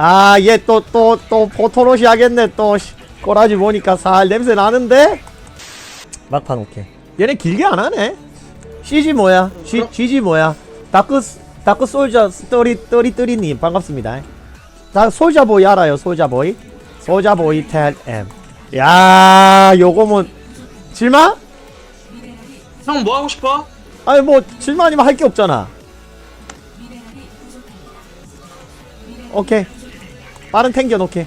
아, 얘 또, 또, 또, 포토롯이 하겠네, 또. 씨. 꼬라지 보니까 살 냄새 나는데? 막판 오케이. 얘네 길게 안 하네? CG 뭐야? G, GG 뭐야? 다크, 다크 솔저 스토리, 떠리, 떠리님, 반갑습니다. 다 솔자보이 알아요, 솔자보이? 솔자보이 텔 M. 야, 요거 뭐, 질만? 형뭐 하고 싶어? 아니, 뭐, 질만이면 할 게 없잖아. 오케이. 빠른 탱겨 놓게.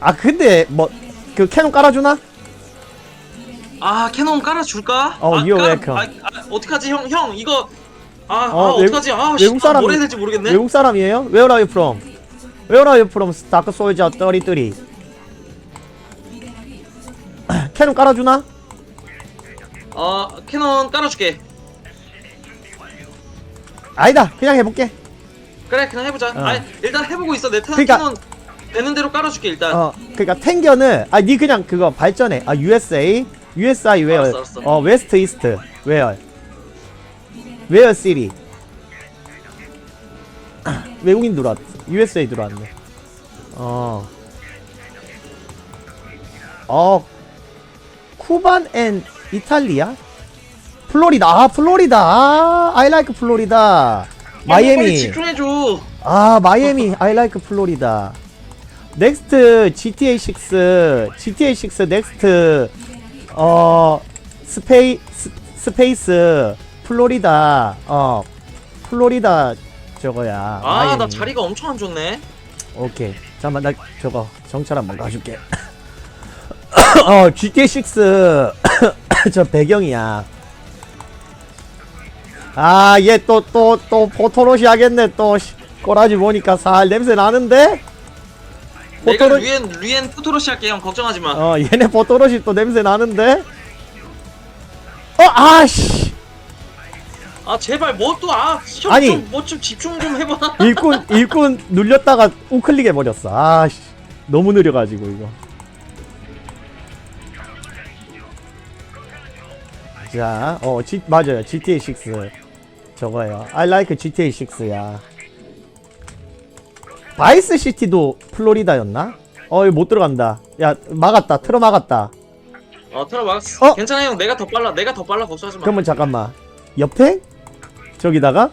아, 근데, 뭐, 그 캐논 깔아주나? 아 캐논 깔아줄까? 어, 아, you're 깔아- welcome. 아, 아, 어떡하지 형? 형 이거 아, 어, 아 외국- 어떡하지? 아, 외국 씨, 아, 뭘 해야 될지 모르겠네. 외국 사람이에요? Where are you from? Where are you from? 다크 솔저 33. 캐논 깔아주나? 어 캐논 깔아줄게. 아니다. 그냥 해볼게. 그래 그냥 해보자. 어. 아 일단 해보고 있어. 내 그러니까- 캐논 되는 대로 깔아줄게 일단. 어, 그니까 탱겨는 아, 니 그냥 그거 발전해. 아, USA? 알았어, 알았어. 어, West East where? Where city? 외국인 들어왔. USA 들어왔네. 어. 어. 쿠반 앤 이탈리아? 플로리다. 아, 플로리다. 아, I like 플로리다. 마이애미. 집중해줘. 아 마이애미. I like 플로리다 넥스트 GTA 6 GTA 6 넥스트 어 스페이 스, 스페이스 플로리다 어 플로리다 저거야. 아 나 마이애미. 자리가 엄청 안 좋네. 오케이. 잠깐만 나 저거 정찰 한번 가줄게. 어 GTA 6 저 배경이야 아 얘 또 또 또 포토롯이 하겠네 또 씨. 꼬라지 보니까 살 냄새 나는데 내가 포토롯 류엔 류엔 푸토로시 할게 형 걱정하지 마. 어 얘네 포토롯이 또 냄새 나는데 어 아씨 아 제발 뭐 또아 아니. 형좀뭐 좀 집중 좀 해봐. 일꾼 일꾼 눌렸다가 우클릭 해버렸어 아씨 너무 느려가지고 이거 자, 어, G, 맞아요. GTA 6. 저거예요. I like GTA 6야. 바이스 시티도 플로리다였나? 어, 이거 못 들어간다. 야, 막았다. 틀어 막았다. 어 틀어 막았어. 어? 괜찮아 형 내가 더 빨라 내가 더 빨라 걱정하지 마. 그러면 잠깐만. 옆탱? 저기다가?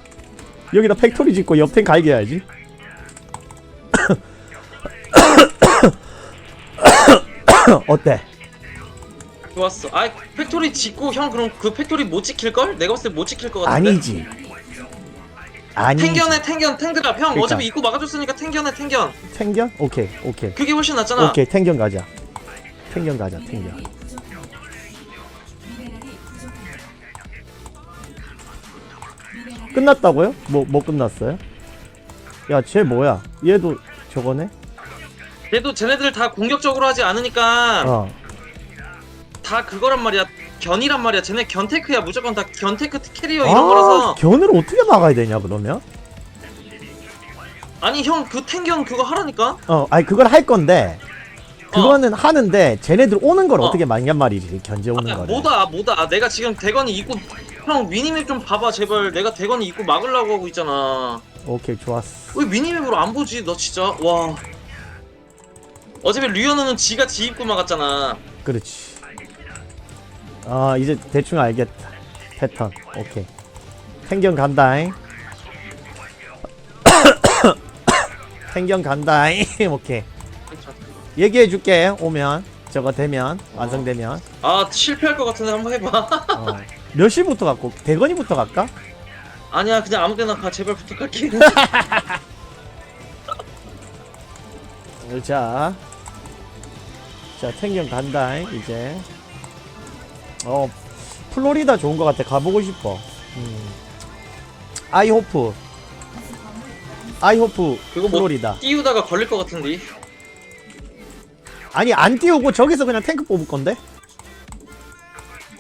여기다 팩토리 짓고 옆탱 갈겨야지. 어때? 좋았어. 아 팩토리 짓고 형 그럼 그 팩토리 못 지킬 걸? 내가 봤을 때 못 지킬 것 같은데. 아니지. 아니. 탱견에 탱견 탱드랍 형 그러니까. 어차피 입구 막아줬으니까 탱견에 탱견 탱견? 오케이, 오케이. 그게 훨씬 낫잖아. 오케이, 탱견 가자. 탱견 가자, 탱견. 끝났다고요? 뭐, 뭐 끝났어요? 야, 쟤 뭐야? 얘도 저거네? 그래도 쟤네들 다 공격적으로 하지 않으니까 어. 다 그거란 말이야. 견이란 말이야. 쟤네 견테크야 무조건 다 견테크 캐리어 이런 아, 거라서 견을 어떻게 막아야 되냐, 그러면? 아니 형 그 탱견 그거 하라니까. 어, 아니, 그걸 할 건데, 그거는 하는데, 쟤네들 오는 걸 어. 어. 떻게 막냔 말이지, 견제 오는 아, 거를. 뭐다 뭐다. 내가 지금 대건이 입구 형 미니맵 좀 봐봐 제발. 내가 대건이 입구 막으려고 하고 있잖아. 오케이, 좋았어. 왜 미니맵으로 안 보지? 너 진짜 와. 어차피 류현우는 지가 지 입구 막았잖아. 그렇지. 아, 이제 대충 알겠다. 패턴. 오케이. 탱견 간다잉. 탱견 간다잉. 오케이. 얘기해 줄게. 오면. 저거 되면. 완성되면. 아 실패할 것 같은데 한번 해봐. 어. 몇 시부터 갈고? 대건이부터 갈까? 아니야 그냥 아무 데나 가 제발 부탁할게. 자. 자, 탱견 간다잉. 이제. 어, 플로리다 좋은 것 같아. 가보고 싶어. 음. 아이호프. 아이호프. 그거 뭐 플로리다. 띄우다가 걸릴 것 같은데. 아니 안 띄우고 저기서 그냥 탱크 뽑을 건데?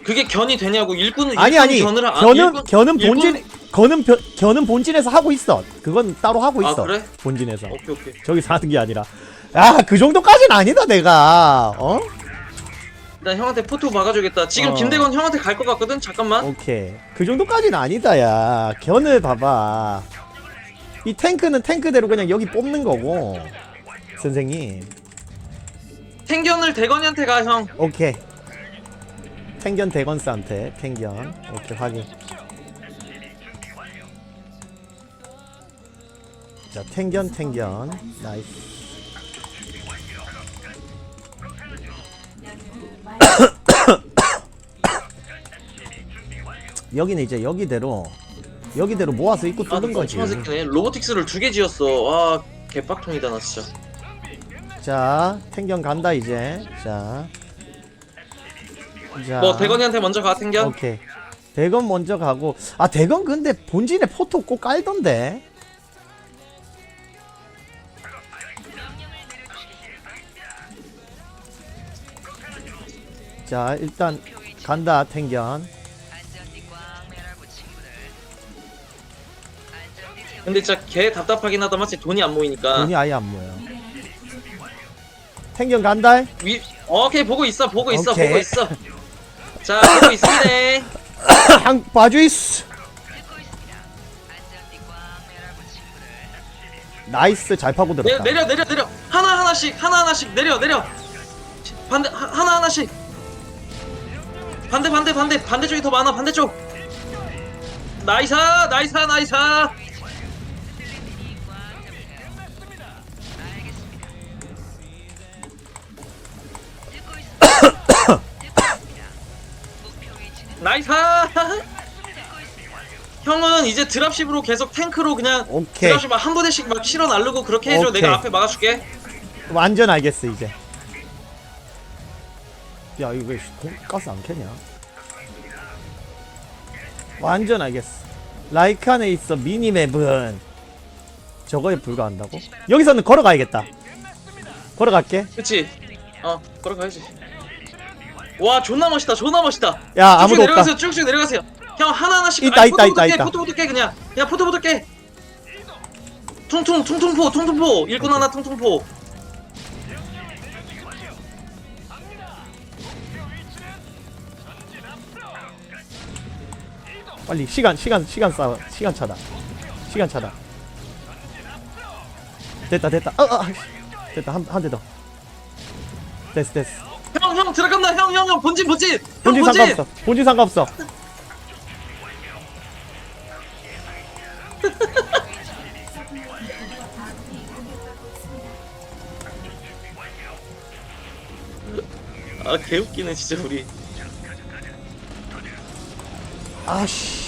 그게 견이 되냐고 일꾼은 아니 아니 견을 하- 아, 견은 일꾼- 견은 일꾼- 본진 견은 벼- 견은 본진에서 하고 있어. 그건 따로 하고 아, 있어. 그래? 본진에서 오케이 오케이. 저기서 하는 게 아니라. 야 그 정도까지는 아니다 내가. 어? 난 형한테 포토 박아주겠다. 지금 어. 김대건 형한테 갈 것 같거든. 잠깐만. 오케이. 그 정도까지는 아니다 야. 견을 봐봐. 이 탱크는 탱크대로 그냥 여기 뽑는 거고 선생님 탱견을 대건이한테 가 형. 오케이 탱견 대건스한테 탱견 오케이 확인 자 탱견 탱견 나이스 여기는 이제 여기대로 여기대로 모아서 입구 아 뚫는 거지 새끼네. 로보틱스를 두 개 지었어. 와 개빡통이다 나 진짜. 자 탱견 간다 이제 자 자. 뭐 대건이한테 먼저 가 탱견. 오케이. 대건 먼저 가고 아 대건 근데 본진에 포토 꼭 깔던데. 자 일단 간다 탱견. 근데 진짜 개 답답하긴 하다 마치 돈이 안 모이니까. 돈이 아예 안 모여. 탱견 간다. 위 오케이 보고 있어 보고 있어 오케이. 보고 있어. 자 보고 있습니다. 한 봐주이스. 나이스 잘 파고 내, 들었다. 내려 내려 내려 하나 하나씩 하나 하나씩 내려 내려. 반대 하, 하나 하나씩. 반대 반대 반대 반대쪽이 더 많아 반대쪽. 나이사 나이사 나이사. 있습니다. 형은 이제 드랍십으로 계속 탱크로 그냥 오케이. 드랍십 한 부대씩 막 실어 날르고 그렇게 해줘. 오케이. 내가 앞에 막아줄게. 완전 알겠어 이제. 야 이거 왜 돈- 가스 안 켜냐? 완전 알겠어. 라이크 안에 있어 미니맵은 저거에 불과한다고? 여기서는 걸어가야겠다. 걸어갈게. 그치? 어 걸어가야지. 와 존나 멋있다 존나 멋있다. 야 쭉쭉 아무도 내려가세요 없다. 쭉쭉 내려가세요. 형 하나 하나씩 있다, 아니, 있다, 있다, 깨, 있다. 포토부터 깨 그냥 그냥 포토부터 깨. 퉁퉁 퉁퉁포 퉁퉁포 일꾼 하나 퉁퉁포. 빨리 시간 시간 시간 싸 시간 차다. 시간 차다. 됐다 됐다. 어, 어, 아이씨. 됐다 한 한 대 더. 됐어 됐어. 형형 들어간다 형 형 형 본진 본진 본진. 상관없어. 본진 상관없어. 아 개웃기네 진짜 우리. 아씨.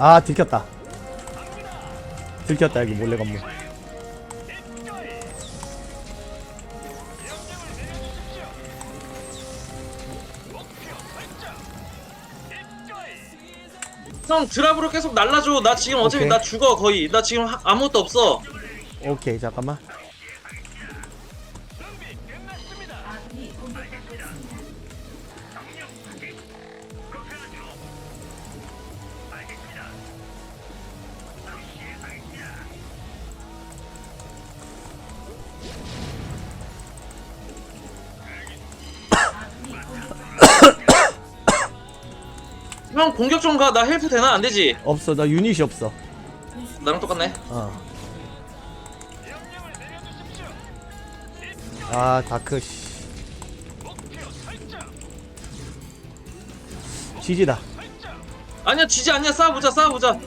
아 들켰다. 들켰다 여기 몰래 건물. 형 드랍으로 계속 날라줘. 나 지금 어차피 오케이. 나 죽어 거의. 나 지금 하- 아무것도 없어. 오케이 잠깐만. 형 공격 좀 가. 나 헬프 되나 안 되지? 없어 나 유닛이 없어. 나랑 똑같네. 어. 아 다크 씨. 지지다. 아니야 지지 아니야 싸워보자 싸워보자.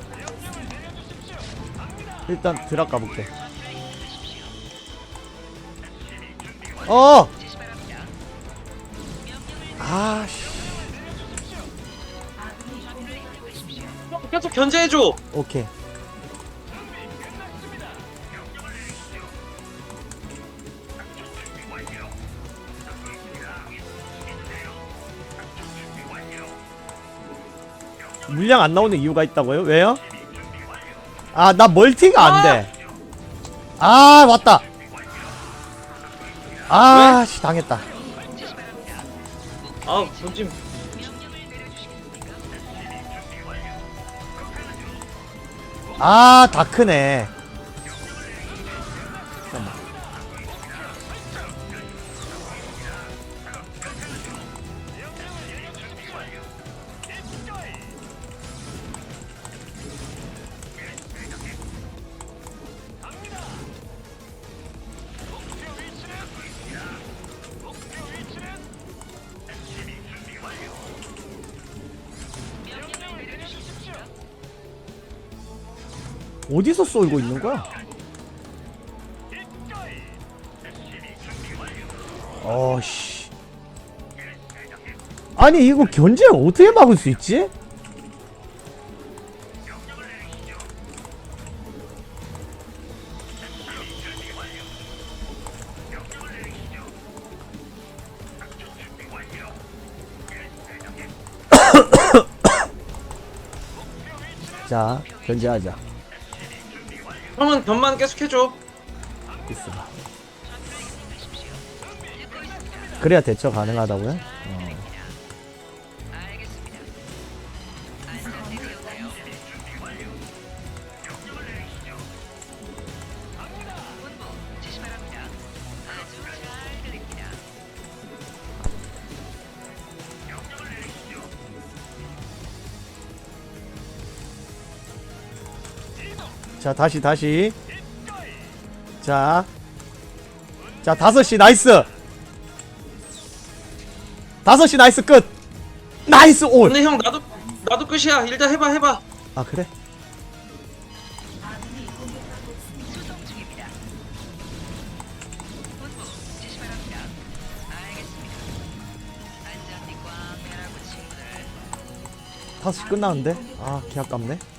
일단 드랍 가볼게. 어. 지시 바랍니다. 아 씨. 계속 견제해줘. 오케이. 물량 안 나오는 이유가 있다고요? 왜요? 아, 나 멀티가 안 돼. 아, 왔다. 아, 씨, 당했다. 아 본진 아 다 크네. 잠깐만 어디서 쏠고 있는 거야? 어씨. 아니 이거 견제 어떻게 막을 수 있지? 자, 견제하자. 형은 변만 계속 해줘. 있어봐. 그래야 대처 가능하다고요? 자, 다시, 다시. 자. 자, 다섯 시 나이스! 다섯 시 나이스 끝! 나이스 올! 근데 형 나도 나도 끝이야. 일단 해봐 해봐. 아, 그래? 다섯 시 끝나는데? 아, 개 아깝네.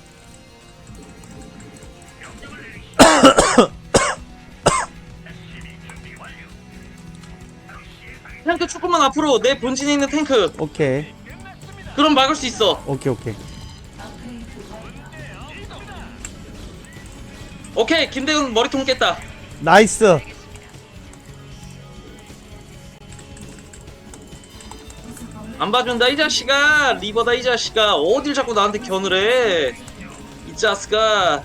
앞으로 내 본진에 있는 탱크. 오케이. 그럼 막을 수 있어. 오케이, 오케이. 오케이 김대훈 머리통 깼다. 나이스! 안 봐준다 이 자식아. 리버다 이 자식아. 어딜 자꾸 나한테 해. 이 자식아.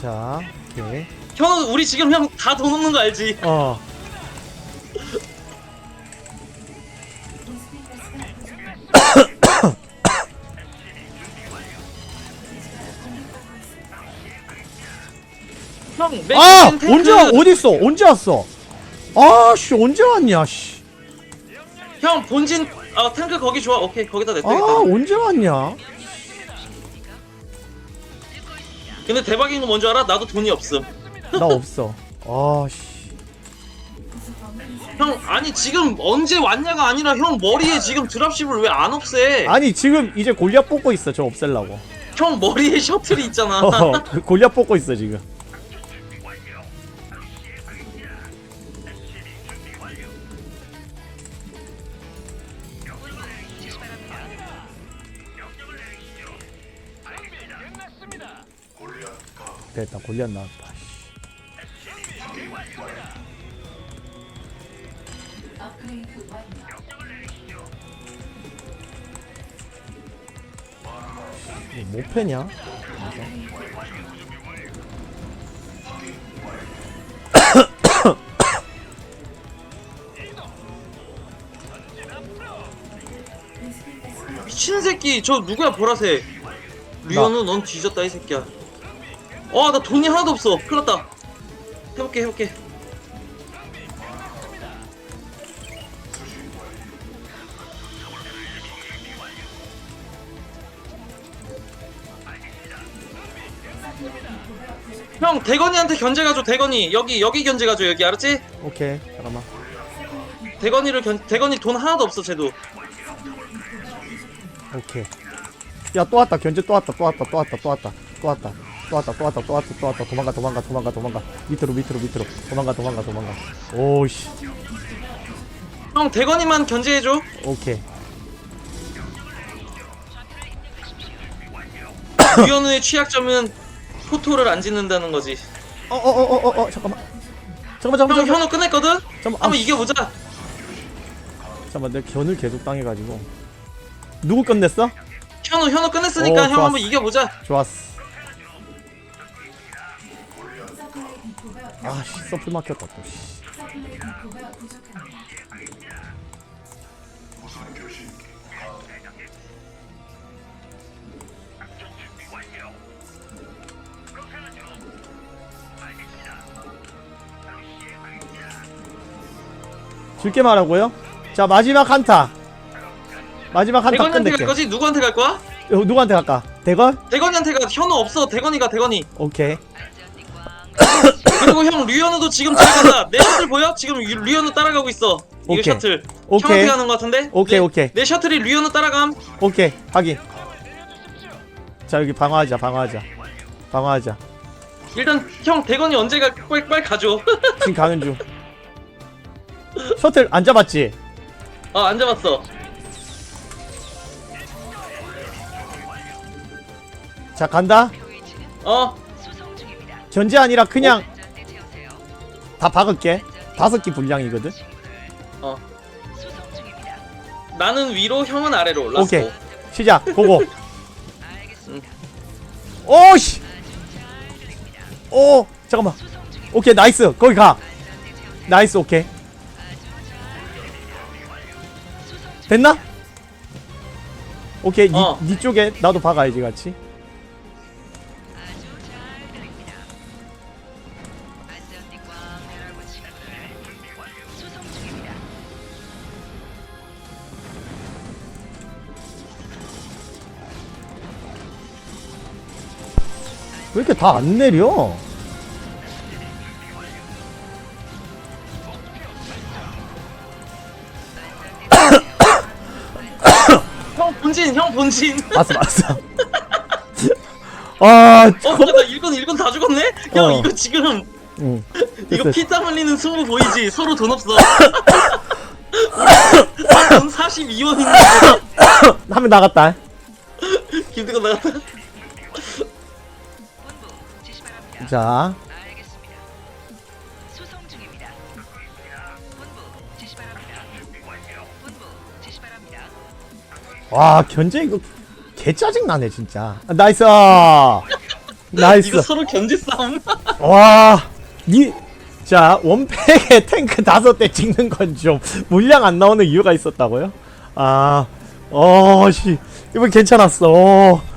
자, 오케이. 형 우리 지금 형 다 돈 없는 거 알지? 어. 아! 언제, 와- 어딨어? 언제 왔어? 아, 씨, 언제 왔냐, 씨. 형 본진 아 탱크 거기 좋아. 오케이 거기다 아, 냈다. 언제 왔냐? 근데 대박인 거 뭔지 알아? 나도 돈이 없음. 나 없어. 아, 씨. 형 아니 지금 언제 왔냐가 아니라 형 머리에 지금 드랍십을 왜 안 없애? 아니, 지금 이제 골리앗 뽑고 있어, 저 없앨라고. 형 머리에 셔틀이 있잖아. 어, 골리앗 뽑고 있어, 지금. 됐다, 골리앗 나왔다. 뭐 패냐? 미친 새끼 저 누구야 보라색? 류현우 넌 뒤졌다 이 새끼야 어나 돈이 하나도 없어 큰일 났다 해볼게 해볼게 형 대건이한테 견제 가줘 대건이 여기 여기 견제 가줘 여기 알았지? 오케이, 잠깐만. 대건이를 견 대건이 돈 하나도 없어 쟤도 오케이. 야, 또 왔다. 견제 또 왔다. 또 왔다. 또 왔다. 또 왔다. 또 왔다. 또 왔다. 또 왔다. 또 왔다. 또 왔다. 도망가. 도망가. 도망가. 도망가. 밑으로 밑으로 밑으로. 도망가. 도망가. 도망가. 오씨. 형 대건이만 견제해줘 오케이. 유현우의 취약점은 포토를 안 짓는다는 거지 어, 어, 어, 어, 어, 어, 잠깐만. 잠깐만, 잠깐만, 형 잠깐만. 현우 끝냈거든? 잠깐만. 한번 아, 이겨보자 잠깐만, 내가 견을 계속 당해가지고. 누구 끝냈어? 현우 현우 끝냈으니까 오, 형 좋았어. 한번 이겨보자. 좋았어 아씨 서플 막혔다 또 씨. 줄게 말하고요 자 마지막 한타 마지막 한타 대건이한테 갈 끝낼게 거지? 누구한테 갈 거야? 어, 누구한테 갈까? 대건? 대건이한테 가. 현우 없어. 대건이가 대건이. 오케이 그리고 형 류현우도 지금 들어간다. 내 셔틀 보여? 지금 류- 류현우 따라가고 있어. 이거 오케이. 셔틀. 오케이. 형한테 가는 거 같은데? 오케이, 내, 오케이. 내 셔틀이 류현우 따라감. 오케이 확인 자 여기 방어하자 방어하자 방어하자 일단 형 대건이 언제 가? 빨리 빨리 가줘. 지금 가는 중 셔틀 안 잡았지? 아 안 잡았어. 자 간다 어. 견제 아니라 그냥 채우세요. 다 박을게 다섯 개 분량이거든 어. 나는 위로 형은 아래로. 라스코. 오케이 시작 고고. 오씨 오 잠깐만. 오케이 나이스 거기 가. 나이스 오케이. 됐나? 오케이 니, 어. 니 쪽에 나도 박아야지 같이 왜 이렇게 다 안 내려? 형 본진 형 본진. 맞어 맞어 아 어, 저... 나 일꾼 일꾼 다 죽었네? 형 어. 이거 지금 응. 이거 됐어. 피땀 흘리는 승부 보이지? 서로 돈 없어. 돈 42원인데 한명 나갔다 김대건 나갔다. 자 알겠습니다. 수송 중입니다. 본부 지시 바랍니다. 본부 지시 바랍니다. 와 견제 이거 개 짜증 나네 진짜 아, 나이스 나이스 이거 서로 견제 싸움. 와 니 자 원팩에 탱크 다섯 대 찍는 건 좀 물량 안 나오는 이유가 있었다고요? 아 어 씨 이번 괜찮았어 어.